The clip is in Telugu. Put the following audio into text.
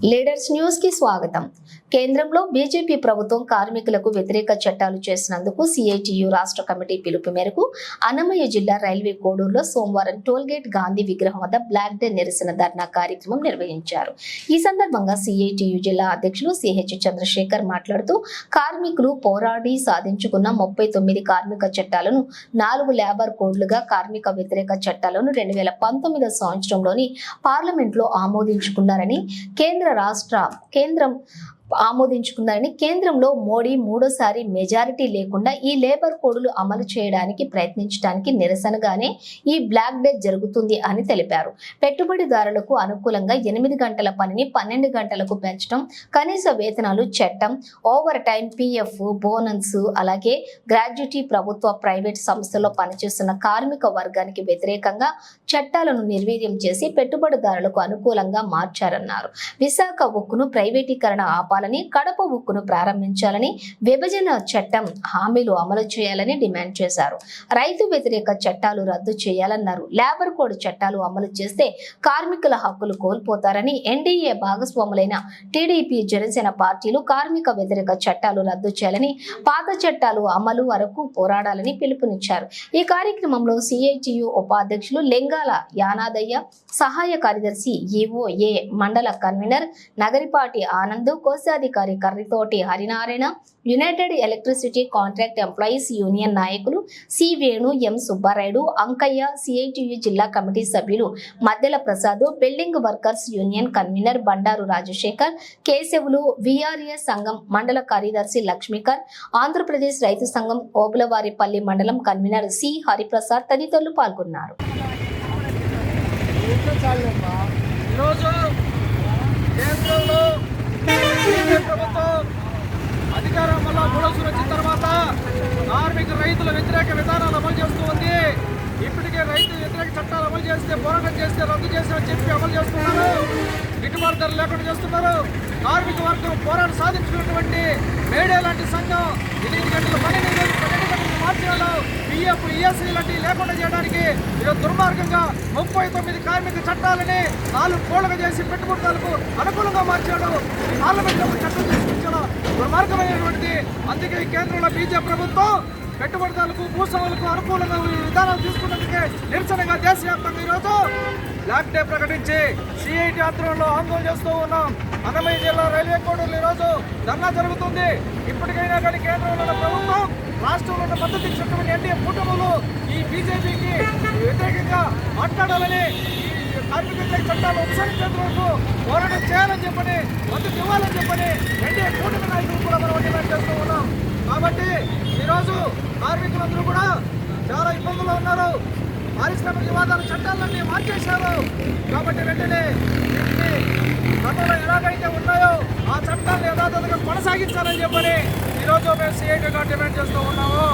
లీడర్స్ న్యూస్కి స్వాగతం. కేంద్రంలో బీజేపీ ప్రభుత్వం కార్మికులకు వ్యతిరేక చట్టాలు చేసినందుకు సిఐటియు రాష్ట్ర కమిటీ పిలుపు మేరకు అన్నమయ్య జిల్లా రైల్వే కోడూరులో సోమవారం టోల్గేట్ గాంధీ విగ్రహం వద్ద బ్లాక్ డే నిరసన ధర్నా కార్యక్రమం నిర్వహించారు. ఈ సందర్భంగా సిఐటియు జిల్లా అధ్యక్షులు సిహెచ్ చంద్రశేఖర్ మాట్లాడుతూ కార్మికులు పోరాడి సాధించుకున్న ముప్పై తొమ్మిది కార్మిక చట్టాలను నాలుగు లేబర్ కోడ్లుగా కార్మిక వ్యతిరేక చట్టాలను రెండు వేల పంతొమ్మిదో సంవత్సరంలోని పార్లమెంట్లో ఆమోదించుకున్నారని కేంద్ర రాష్ట్ర కేంద్రం ఆమోదించుకున్నారని కేంద్రంలో మోడీ మూడోసారి మెజారిటీ లేకుండా ఈ లేబర్ కోడ్లు అమలు చేయడానికి ప్రయత్నించడానికి నిరసనగానే ఈ బ్లాక్ డే జరుగుతుంది అని తెలిపారు. పెట్టుబడిదారులకు అనుకూలంగా ఎనిమిది గంటల పనిని పన్నెండు గంటలకు పెంచడం కనీస వేతనాలు చట్టం ఓవర్ టైం పిఎఫ్ బోనస్ అలాగే గ్రాడ్యుటీ ప్రభుత్వ ప్రైవేట్ సంస్థల్లో పనిచేస్తున్న కార్మిక వర్గానికి వ్యతిరేకంగా చట్టాలను నిర్వీర్యం చేసి పెట్టుబడిదారులకు అనుకూలంగా మార్చారన్నారు. విశాఖ ఉక్కును ప్రైవేటీకరణ ఆపాలని కడప ఉక్కును ప్రారంభించాలని విభజన చట్టం హామీలు అమలు చేయాలని డిమాండ్ చేశారు. రైతు వ్యతిరేక చట్టాలు రద్దు చేయాలన్నారు. లేబర్ కోడ్ చట్టాలు అమలు చేస్తే కార్మికుల హక్కులు కోల్పోతారని ఎన్డీఏ భాగస్వాములైన టీడీపీ జనసేన పార్టీలు కార్మిక వ్యతిరేక చట్టాలు రద్దు చేయాలని పాత చట్టాలు అమలు వరకు పోరాడాలని పిలుపునిచ్చారు. ఈ కార్యక్రమంలో సిఐటియు ఉపాధ్యక్షులు లింగాల యానాదయ్య సహాయ కార్యదర్శి ఈఓఏ మండల కన్వీనర్ నగరిపాటి ఆనంద్ కోశాధికారి Karritoti Harinarayana united electricity contract employees union నాయకులు C Venu M Subbarayudu Ankaiah CITU జిల్లా కమిటీ సభ్యులు Maddela Prasad building workers union convener Bandaru Rajasekhar Kesavulu VRS సంఘం మండల కార్యదర్శి లక్ష్మీకర్ ఆంధ్రప్రదేశ్ రైతు సంఘం ఓబులవారిపల్లి మండలం కన్వీనర్ సి హరిప్రసాద్ తదితరులు పాల్గొన్నారు. ఈరోజు కేంద్రంలో బీజేపీ ప్రభుత్వం అధికారం వల్ల మూడోసారి వచ్చిన తర్వాత కార్మిక రైతుల వ్యతిరేక విధానాలు అమలు చేస్తూ ఉంది. ఇప్పటికే రైతు వ్యతిరేక చట్టాలు అమలు చేస్తే పోరాటం చేస్తే రద్దు చేసి చెప్పి అమలు చేస్తున్నారు. గిట్టుబాటు ధర లేకుండా చేస్తున్నారు. కార్మిక వర్గం పోరాటం సాధించుకున్నటువంటి మేడే లాంటి సంఘం ఎనిమిది గంటల పన్నెండు పన్నెండు గంటల మార్చిలో పిఎఫ్ ఈఎస్సీ లాంటివి లేకుండా చేయడానికి ఈరోజు దుర్మార్గంగా ముప్పై తొమ్మిది కార్మిక చట్టాలని నాలుగు కోళ్ళగా చేసి పెట్టుబడిదారులకు అనుకూలంగా మార్చాడు పార్లమెంట్ పార్లమెంట్లో ఒక చట్టం తీసుకొచ్చాడు దుర్మార్గమైనటువంటిది. అందుకే ఈ కేంద్రంలో బీజేపీ ప్రభుత్వం పెట్టుబడిదారులకు భూస్వాములకు అనుకూలంగా విధానాలు తీసుకున్నందుకే నిరసనగా దేశవ్యాప్తంగా ఈరోజు బ్లాక్ డే ప్రకటించి సిఐటి ఆధ్వర్యంలో ఆందోళన చేస్తూ ఉన్నాం. అన్నమయ్య జిల్లా రైల్వే కోడూరులో ఈరోజు ధర్నా జరుగుతుంది. ఇప్పటికైనా కానీ కేంద్రంలో ఉన్న ప్రభుత్వం రాష్ట్రంలో ఉన్న మద్దతు ఇచ్చినటువంటి ఎన్డీఏ కూటములు ఈ బీజేపీకి వ్యతిరేకంగా మాట్లాడాలని ఈ కార్మిక చట్టాలు ఉపసంహరించేంత పోరాటం చేయాలని చెప్పని మద్దతు ఇవ్వాలని చెప్పని ఎన్డీఏ కూటమి నాయకులు కూడా మనం డిమాండ్ చేస్తూ ఉన్నాం. కాబట్టి ఈరోజు కార్మికులందరూ కూడా చాలా ఇబ్బందుల్లో ఉన్నారు. పారిశ్రామిక వివాదాల చట్టాలన్నీ మార్చేశారు. కాబట్టి వెంటనే గతంలో ఎలాగైతే ఉన్నాయో ఆ చట్టాన్ని యథాతథంగా కొనసాగించాలని చెప్పని ఈరోజు మేము సిఐటీగా డిమాండ్ చేస్తూ ఉన్నాము.